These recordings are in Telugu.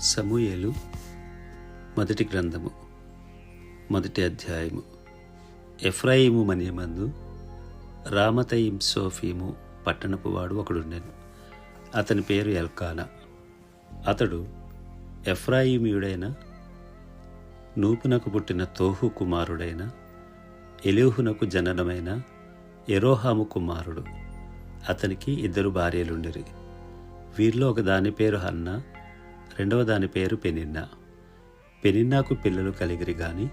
సమూయేలు మొదటి గ్రంథము మొదటి అధ్యాయము. ఎఫ్రాయిము మన్యమందు రామతయిం సోఫీము పట్టణపు వాడు ఒకడుండెను. అతని పేరు ఎల్కానా. అతడు ఎఫ్రాయిమీయుడైన నూపునకు పుట్టిన తోహు కుమారుడైన ఎలిహునకు జననమైన ఎరోహాము కుమారుడు. అతనికి ఇద్దరు భార్యలుండిరి. వీరిలో ఒక దాని పేరు హన్నా రెండవ దాని పేరు పెనిన్నా. పెనిన్నాకు పిల్లలు కలిగిరి గాని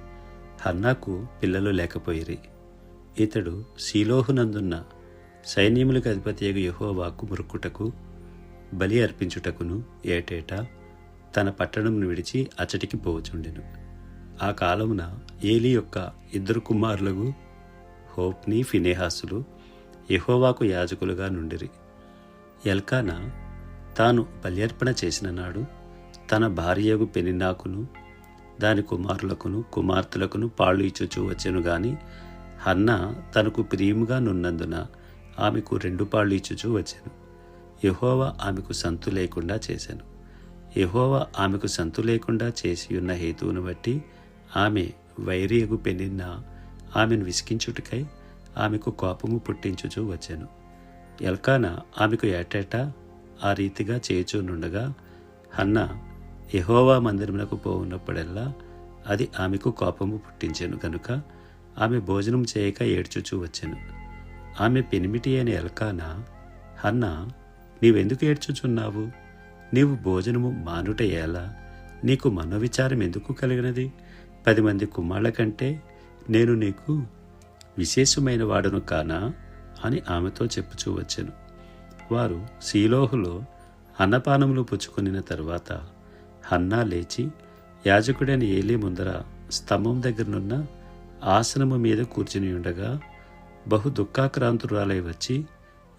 హన్నాకు పిల్లలు లేకపోయిరి. ఇతడు శీలోహునందున్న సైన్యములకు అధిపతియగు యహోవాకు మురుక్కుటకు బలి అర్పించుటకును ఏటేటా తన పట్టణంను విడిచి అచ్చటికి పోవచుండెను. ఆ కాలమున ఏలి యొక్క ఇద్దరు కుమారులకు హోప్ని ఫినేహాసులు యహోవాకు యాజకులుగా నుండిరి. ఎల్కానా తాను బల్యర్పణ చేసిన నాడు తన భార్యగు పెనిన్నాకును దాని కుమారులకును కుమార్తెలకును పాళ్ళు ఇచ్చుచూ వచ్చెను గాని హన్న తనకు ప్రియుముగా నున్నందున ఆమెకు రెండు పాళ్ళు ఇచ్చుచూ వచ్చాను. యహోవా ఆమెకు సంతు లేకుండా చేశాను యహోవా ఆమెకు సంతు లేకుండా చేసి ఉన్న హేతువును బట్టి ఆమె వైరియగు పెనిన్న ఆమెను విసికించుటకై ఆమెకు కోపము పుట్టించుచూ వచ్చాను. ఎల్కానా ఆమెకు ఏటేటా ఆ రీతిగా చేయుచూనుండగా హన్న యహోవా మందిరమునకు పోవున్నప్పుడల్లా అది ఆమెకు కోపము పుట్టించెను గనుక ఆమె భోజనం చేయక ఏడ్చుచూ వచ్చెను. ఆమె పెనిమిటి అయిన ఎల్కానా హన్న నీవెందుకు ఏడ్చుచున్నావు? నీవు భోజనము మానుట ఎలా? నీకు మనోవిచారం ఎందుకు కలిగినది? పది మంది కుమారుల కంటే నేను నీకు విశేషమైన వాడును కానా? అని ఆమెతో చెప్పుచూ వచ్చాను. వారు శీలోహులో అన్నపానములు పుచ్చుకొనిన తర్వాత హన్నా లేచి యాజకుడైన ఏలీ ముందర స్తంభం దగ్గరనున్న ఆసనము మీద కూర్చుని ఉండగా బహు దుఃఖాక్రాంతురాలై వచ్చి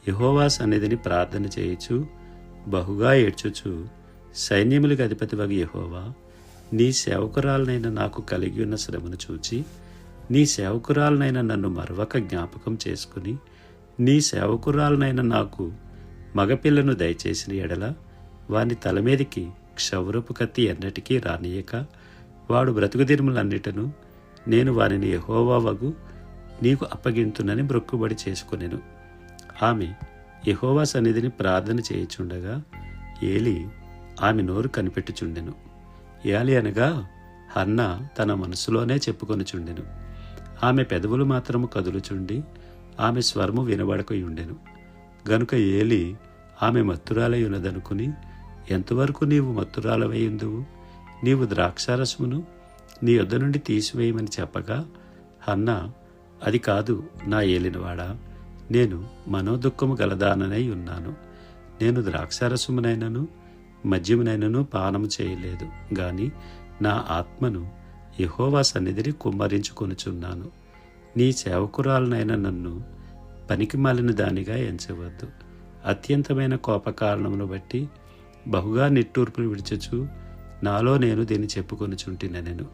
యహోవా సన్నిధిని ప్రార్థన చేయుచు బహుగా ఏడ్చుచు సైన్యములకు అధిపతి వగ యహోవా నీ సేవకురాలనైన నాకు కలిగి ఉన్న శ్రమను చూచి నీ సేవకురాలనైన నన్ను మరవక జ్ఞాపకం చేసుకుని నీ సేవకురాలనైన నాకు మగపిల్లను దయచేసిన ఎడల వాని తల మీదకి క్షౌరపు కత్తి ఎన్నటికీ రానియక వాడు బ్రతుకుదిరుములన్నిటను నేను వారిని యహోవావగు నీకు అప్పగింతునని బ్రొక్కుబడి చేసుకునేను. ఆమె యహోవా సన్నిధిని ప్రార్థన చేయుచుండగా ఏలి ఆమె నోరు కనిపెట్టుచుండెను. ఏలి అనగా హన్న తన మనసులోనే చెప్పుకొనుచుండెను. ఆమె పెదవులు మాత్రము కదులుచుండి ఆమె స్వరము వినబడకయుండెను. గనుక ఏలి ఆమె మత్తురాలై ఉన్నదనుకుని ఎంతవరకు నీవు మత్తురాలవైందువు నీవు ద్రాక్షారసమును నీ యొద్ద నుండి తీసివేయమని చెప్పగా అన్న అది కాదు నా ఏలినవాడా నేను మనోదుఖము గలదాననై ఉన్నాను. నేను ద్రాక్షారసమునైనను మద్యమునైనను పానము చేయలేదు. గాని నా ఆత్మను యహోవా సన్నిధిని కుమ్మరించుకొనుచున్నాను. నీ సేవకురాలనైన నన్ను పనికి మాలిన దానిగా ఎంచవద్దు. అత్యంతమైన కోప కారణమును బట్టి బహుగా నిట్టూర్పులు విడిచచ్చు. నాలో నేను దీన్ని చెప్పుకొనుచుంటిన నేను.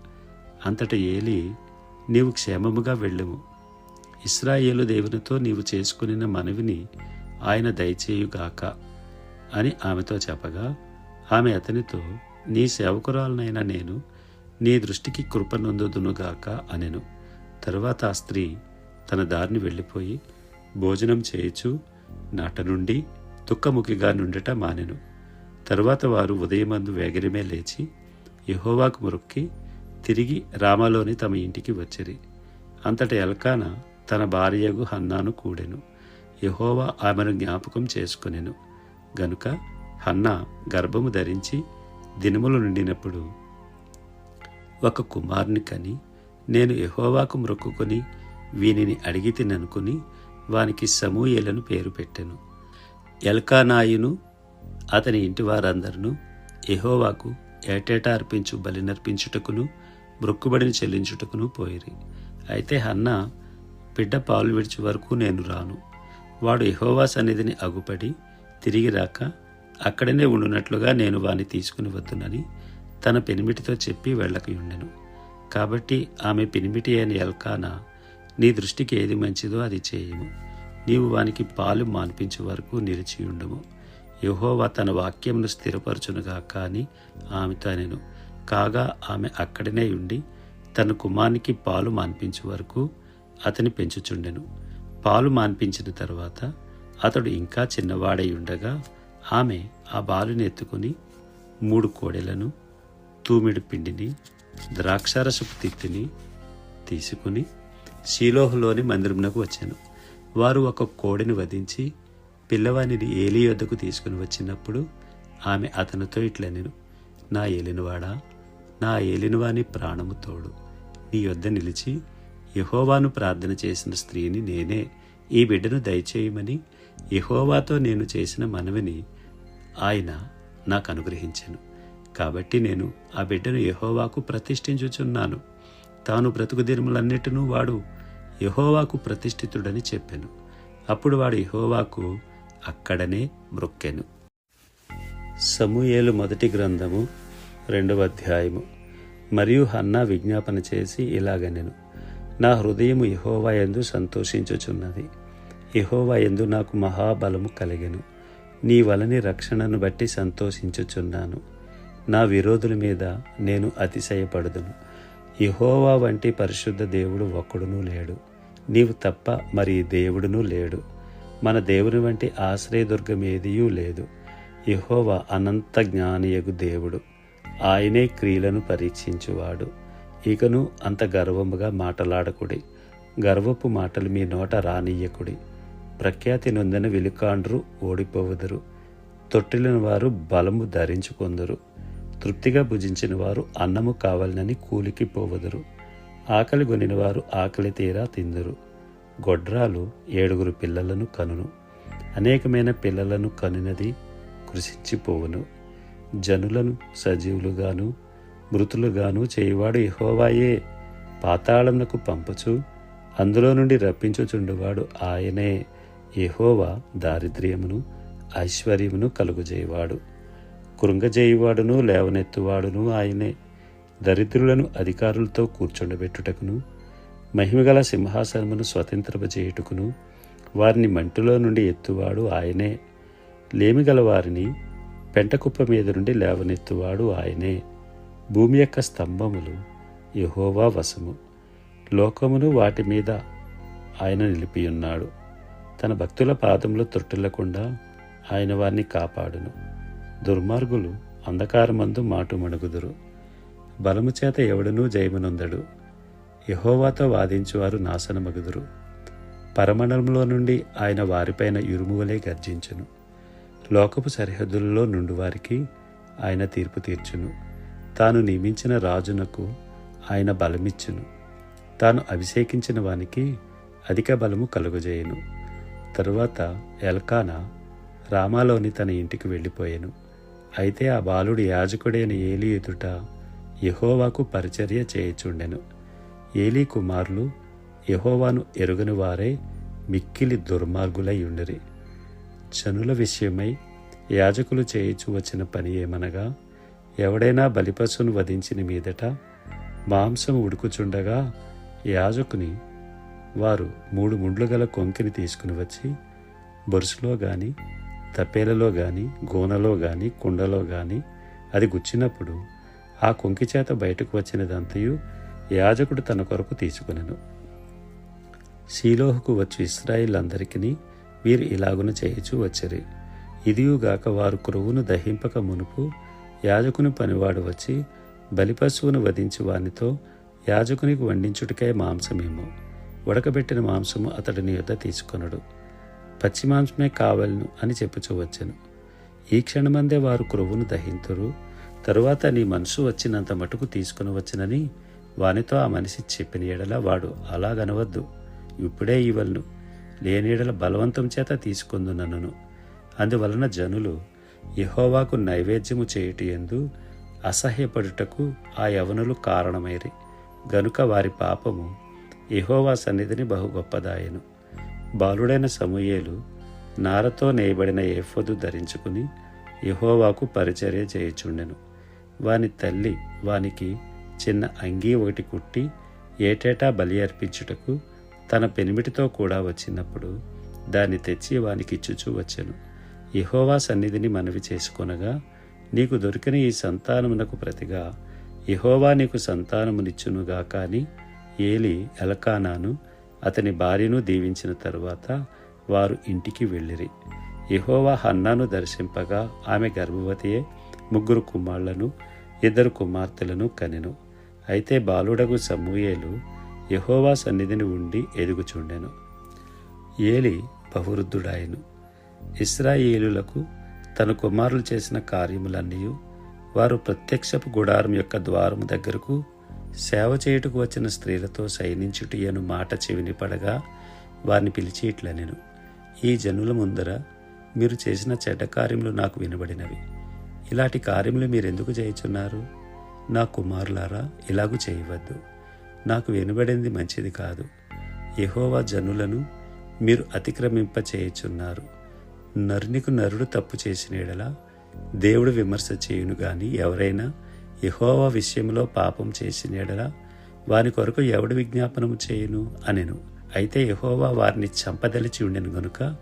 అంతట ఏలి నీవు క్షేమముగా వెళ్ళము. ఇస్రాయేలు దేవునితో నీవు చేసుకునిన మనవిని ఆయన దయచేయుగాక అని ఆమెతో చెప్పగా ఆమె అతనితో నీ సేవకురాలనైన నేను నీ దృష్టికి కృపనొందుదునుగాక అనెను. తరువాత ఆ స్త్రీ తన దారిని వెళ్ళిపోయి భోజనం చేయుచు నాట నుండి దుఃఖముఖిగా నుండట మానెను. తరువాత వారు ఉదయమందు వేగరమే లేచి యహోవాకు మొరొక్కి తిరిగి రామాలోని తమ ఇంటికి వచ్చిరి. అంతట ఎల్కాన తన భార్యకు హన్నాను కూడెను. యహోవా ఆమెను జ్ఞాపకం చేసుకునేను. గనుక హన్నా గర్భము ధరించి దినములు నిండినప్పుడు ఒక కుమారుని కని నేను యహోవాకు మ్రొక్కుకొని వీనిని అడిగి తిననుకుని వానికి సమూయేలను పేరు పెట్టెను. ఎల్కానాయును అతని ఇంటి వారందరూ ఎహోవాకు ఏటేటా అర్పించు బలినర్పించుటకును మృక్కుబడిని చెల్లించుటకును పోయిరి. అయితే హన్న బిడ్డ పాలు విడిచి వరకు నేను రాను. వాడు ఎహోవా సన్నిధిని అగుపడి తిరిగి రాక అక్కడనే ఉండునట్లుగా నేను వాని తీసుకుని వద్దునని తన పెనిమిటితో చెప్పి వెళ్ళకయుండెను కాబట్టి ఆమె పెనిమిటి అయిన ఎల్కానా నీ దృష్టికి ఏది మంచిదో అది చేయము. నీవు వానికి పాలు మాన్పించే వరకు నిలిచి ఉండము. యహోవా తన వాక్యమును స్థిరపరచునుగా కానీ ఆమెతో అనెను. కాగా ఆమె అక్కడనే ఉండి తన కుమారునికి పాలు మాన్పించే వరకు అతని పెంచుచుండెను. పాలు మాన్పించిన తర్వాత అతడు ఇంకా చిన్నవాడై ఉండగా ఆమె ఆ బాలుని ఎత్తుకుని మూడు కోడెలను తూమిడి పిండిని ద్రాక్షారసపు తిత్తిని తీసుకుని షీలోహులోని మందిరమునకు వచ్చాను. వారు ఒక కోడిని వధించి పిల్లవానిని ఏలి వద్దకు తీసుకుని వచ్చినప్పుడు ఆమె అతనితో ఇట్లనెను నా ఏలినవాడా? నా ఏలినవాని ప్రాణము తోడు. నీ యొద్ద నిలిచి యహోవాను ప్రార్థన చేసిన స్త్రీని నేనే ఈ బిడ్డను దయచేయమని యహోవాతో నేను చేసిన మనవిని ఆయన నాకు అనుగ్రహించాను. కాబట్టి నేను ఆ బిడ్డను యహోవాకు ప్రతిష్ఠించుచున్నాను. తాను బ్రతుకు దినములన్నిటినూ వాడు యహోవాకు ప్రతిష్ఠితుడని చెప్పాను. అప్పుడు వాడు యహోవాకు అక్కడనే మ్రొక్కెను సమూయేలు మొదటి గ్రంథము రెండవ అధ్యాయము. మరియు హన్నా విజ్ఞాపన చేసి ఇలాగనెను. నా హృదయము ఇహోవా ఎందు సంతోషించుచున్నది. ఇహోవా ఎందు నాకు మహాబలము కలిగెను. నీ వలని రక్షణను బట్టి సంతోషించుచున్నాను. నా విరోధుల మీద నేను అతిశయపడుదును. ఇహోవా వంటి పరిశుద్ధ దేవుడు ఒక్కడునూ లేడు. నీవు తప్ప మరి దేవుడునూ లేడు. మన దేవుని వంటి ఆశ్రయదుర్గం ఏదియూ లేదు. యహోవా అనంత జ్ఞానియగు దేవుడు. ఆయనే క్రియలను పరీక్షించువాడు. ఇకను అంత గర్వముగా మాటలాడకుడి. గర్వపు మాటలు మీ నోట రానియకుడి. ప్రఖ్యాతి నొందిన విలుకాండ్రు ఓడిపోవుదురు. తొట్టిలిన వారు బలము ధరించుకొందరు. తృప్తిగా భుజించిన వారు అన్నము కావాలని కూలికి పోవుదురు. ఆకలి కొనిన వారు ఆకలి తీరా తిందురు. గొడ్రాలు ఏడుగురు పిల్లలను కనును. అనేకమైన పిల్లలను కనినది కృషించిపోవును జనులను సజీవులుగాను మృతులుగాను చేయువాడు ఇహోవాయే పాతాళమునకు పంపుచు అందులో నుండి రప్పించుచుండువాడు ఆయనే. ఎహోవా దారిద్ర్యమును ఐశ్వర్యమును కలుగుజేయవాడు. కృంగజేయువాడును లేవనెత్తువాడును ఆయనే. దరిద్రులను అధికారులతో కూర్చుండబెట్టుటకును మహిమగల సింహాసనమును స్వతంత్రపజేయుటకును వారిని మంటులో నుండి ఎత్తువాడు ఆయనే. లేమిగల వారిని పెంటకుప్ప మీద నుండి లేవనెత్తువాడు ఆయనే. భూమి యొక్క స్తంభములు యహోవా వశము. లోకమును వాటి మీద ఆయన నిలిపియున్నాడు. తన భక్తుల పాదములు తొట్టిల్లకుండా ఆయన వారిని కాపాడును. దుర్మార్గులు అంధకారమందు మాటు మణుగుదురు బలము చేత ఎవడనూ జయమునొందడు. యహోవాతో వాదించువారు నాశనమగుదురు. పరమణంలో నుండి ఆయన వారిపైన ఇరుమువలే గర్జించును. లోకపు సరిహద్దుల్లో నుండి వారికి ఆయన తీర్పు తీర్చును. తాను నియమించిన రాజునకు ఆయన బలమిచ్చును. తాను అభిషేకించిన వానికి అధిక బలము కలుగజేయును. తరువాత ఎల్కానా రామాలోని తన ఇంటికి వెళ్ళిపోయాను. అయితే ఆ బాలుడు యాజకుడైన ఏలి ఎదుట యహోవాకు పరిచర్య చేయుచుండెను. ఏలీ కుమారులు యహోవాను ఎరుగని వారే మిక్కిలి దుర్మార్గులై ఉండరి. జనుల విషయమై యాజకులు చేయించు వచ్చిన పని ఏమనగా ఎవడైనా బలిపశును వధించిన మీదట మాంసం ఉడుకుచుండగా యాజకుని వారు మూడు ముండ్లు గల కొంకిని తీసుకుని వచ్చి బొరుసులో గాని తప్పేలలో గాని గోనలో గాని కుండలో గాని అది గుచ్చినప్పుడు ఆ కొంకి చేత బయటకు వచ్చినదంతయు యాజకుడు తన కొరకు తీసుకునెను. శీలోహకు వచ్చి ఇస్రాయిల్ అందరికీ వీరు ఇలాగున చేయుచు వచ్చిరి. ఇదియుగాక వారు క్రొవ్వును దహింపక మునుపు యాజకుని పనివాడు వచ్చి బలిపశువును వధించి వానితో యాజకునికి వండించుటకే మాంసమేమో. ఉడకబెట్టిన మాంసము అతడిని యొద్ద తీసుకొనడు. పచ్చి మాంసమే కావలను అని చెప్పుచూ వచ్చెను. ఈ క్షణమందే వారు క్రొవ్వును దహింతురు. తరువాత నీ మనసు వచ్చినంత మటుకు తీసుకుని వచ్చినని వానితో ఆ మనిషి చెప్పిన ఎడల వాడు అలాగనవద్దు. ఇప్పుడే ఇవ్వలను లేనిడల బలవంతం చేత తీసుకుందు నన్నును. అందువలన జనులు యహోవాకు నైవేద్యము చేయుట ఎందు అసహ్యపడుటకు ఆ యవనులు కారణమైరి. గనుక వారి పాపము యహోవా సన్నిధిని బహు గొప్పదాయను. బాలుడైన సమూయేలు నారతో నేయబడిన ఏఫోదు ధరించుకుని యహోవాకు పరిచర్య చేయుచుండెను. వాని తల్లి వానికి చిన్న అంగీ ఒకటి కుట్టి ఏటేటా బలి అర్పించుటకు తన పెనిమిటితో కూడా వచ్చినప్పుడు దాన్ని తెచ్చి వానికి ఇచ్చుచూ వచ్చెను. యహోవా సన్నిధిని మనవి చేసుకొనగా నీకు దొరికిన ఈ సంతానమునకు ప్రతిగా యహోవా నీకు సంతానమునిచ్చునుగా కానీ ఏలి ఎలకానాను అతని భార్యను దీవించిన తరువాత వారు ఇంటికి వెళ్ళిరి. యహోవా హన్నాను దర్శింపగా ఆమె గర్భవతియే ముగ్గురు కుమారులను ఇద్దరు కుమార్తెలను కనెను. అయితే బాలుడగు సమూయేలు యహోవా సన్నిధిని ఉండి ఎదుగుచుండెను ఏలి బహువృద్ధుడాయను. ఇస్రాయేలులకు తన కుమారులు చేసిన కార్యములన్నీ వారు ప్రత్యక్షపు గుడారం యొక్క ద్వారము దగ్గరకు సేవ చేయుటకు వచ్చిన స్త్రీలతో సైనించుటియను మాట చెవిని పడగా వారిని పిలిచి ఇట్లనెను ఈ జనుల ముందర మీరు చేసిన చెడ్డ కార్యములు నాకు వినబడినవి. ఇలాంటి కార్యములు మీరెందుకు చేయుచున్నారు? నా కుమారులారా ఇలాగూ చేయవద్దు. నాకు వినబడింది మంచిది కాదు. యహోవా జనులను మీరు అతిక్రమింప చేయుచున్నారు. నరునికి నరుడు తప్పు చేసిన ఎడలా దేవుడు విమర్శ చేయును గాని ఎవరైనా యహోవా విషయంలో పాపం చేసిన ఎడలా వారి కొరకు ఎవడు విజ్ఞాపనము చేయును అనెను. అయితే యహోవా వారిని చంపదలిచి ఉండెను గనుక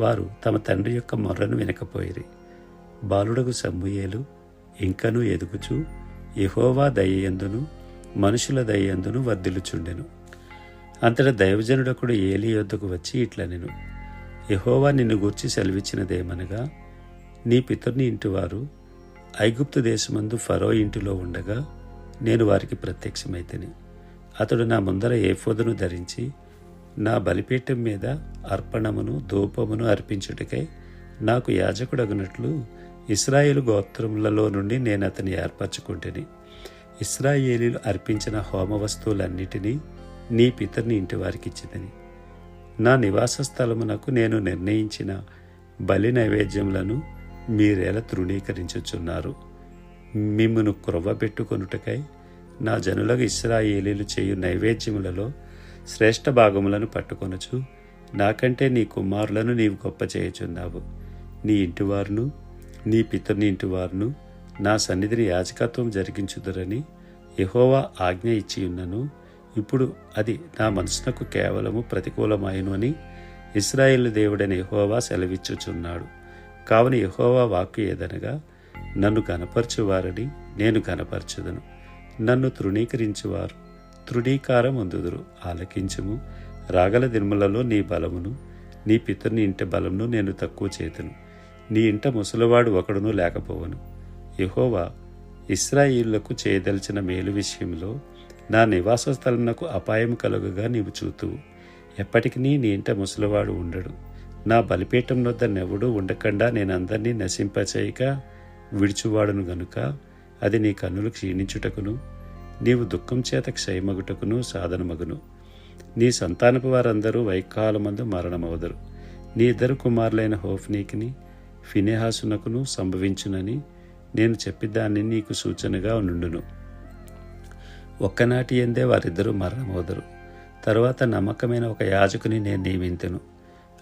వారు తమ తండ్రి యొక్క మొర్రను వినకపోయిరి. బాలుడకు సమ్ముయేలు ఇంకనూ ఎదుగుచూ యహోవా దయ్యందును మనుషుల దయ్యందును వర్ధిల్లుచుండెను. అంతట దైవజనుడొకడు ఏలి యొద్దకు వచ్చి ఇట్లనెను యహోవా నిన్ను గూర్చి సెలవిచ్చినదేమనగా నీ పితరుని ఇంటివారు ఐగుప్తు దేశమందు ఫరో ఇంటిలో ఉండగా నేను వారికి ప్రత్యక్షమైతిని. అతడు నా ముందర ఏఫోదును ధరించి నా బలిపీఠం మీద అర్పణమును ధూపమును అర్పించుటకై నాకు యాజకుడగినట్లు ఇస్రాయేలు గోత్రములలో నుండి నేను అతని ఏర్పరచుకుంటుని. ఇస్రాయేలీలు అర్పించిన హోమ వస్తువులన్నిటినీ నీ పితరుని ఇంటి వారికి ఇచ్చిదని. నా నివాస స్థలమునకు నేను నిర్ణయించిన బలి నైవేద్యములను మీరేలా తృణీకరించుచున్నారు. మిమ్మను క్రొవ్వబెట్టుకొనుటకై నా జనులకు ఇస్రాయేలీలు చేయు నైవేద్యములలో శ్రేష్ఠ భాగములను పట్టుకొనచు నాకంటే నీ కుమారులను నీవు గొప్ప చేయుచున్నావు. నీ ఇంటివారును నీ పిత్తర్ని ఇంటి వారును నా సన్నిధిని యాజకత్వం జరిగించుదురని యహోవా ఆజ్ఞ ఇచ్చి ఉన్నను. ఇప్పుడు అది నా మనసునకు కేవలము ప్రతికూలమాయను అని ఇస్రాయేల్ దేవుడైన యహోవా సెలవిచ్చుచున్నాడు. కావున యహోవా వాక్కు ఏదనగా నన్ను కనపరచువారని నేను కనపరచుదను నన్ను తృణీకరించువారు తృణీకారం అందుదురు ఆలకించుము. రాగల దినములలో నీ బలమును నీ పితరుని ఇంటి బలమును నేను తక్కువ చేతును. నీ ఇంట ముసలివాడు ఒకడును లేకపోవను. యహోవా ఇస్రాయిళ్ళకు చేయదలిచిన మేలు విషయంలో నా నివాస స్థలమునకు అపాయం కలుగగా నీవు చూతూ ఎప్పటికీ నీ ఇంట ముసలివాడు ఉండడు. నా బలిపీఠం వద్ద నెవడు ఉండకుండా నేనందరినీ నశింపచేయక విడిచువాడును గనుక అది నీ కన్నులు క్షీణించుటకును నీవు దుఃఖం చేత క్షయమగుటకును సాధనమగును. నీ సంతానపు వారందరూ వైకాలమందు మరణమవుదరు. నీ ఇద్దరు కుమారులైన హోఫ్నీకిని ఫినేహాసునకును సంభవించునని నేను చెప్పి దాన్ని నీకు సూచనగా నుండును. ఒక్కనాటి ఎందే వారిద్దరూ మరణమోదరు. తరువాత నమ్మకమైన ఒక యాజకుని నేను నియమింతును.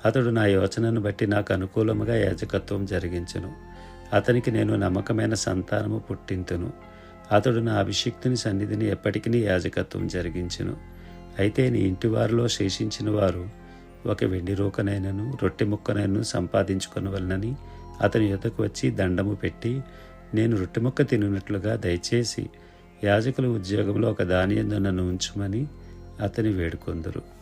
అతడు నా యోచనను బట్టి నాకు అనుకూలముగా యాజకత్వం జరిగించను. అతనికి నేను నమ్మకమైన సంతానము పుట్టింతును. అతడు నా అభిషిక్తుని సన్నిధిని ఎప్పటికీ యాజకత్వం జరిగించును. అయితే నీ ఇంటి వారిలో శేషించిన వారు ఒక వెండి రూకనైనను రొట్టె ముక్కనైనను సంపాదించుకొనవలనని అతని యొద్దకు వచ్చి దండము పెట్టి నేను రొట్టె ముక్క తినున్నట్లుగా దయచేసి యాజకుల ఉద్యోగంలో ఒక దాని నన్ను ఉంచుమని అతని వేడుకొందరు.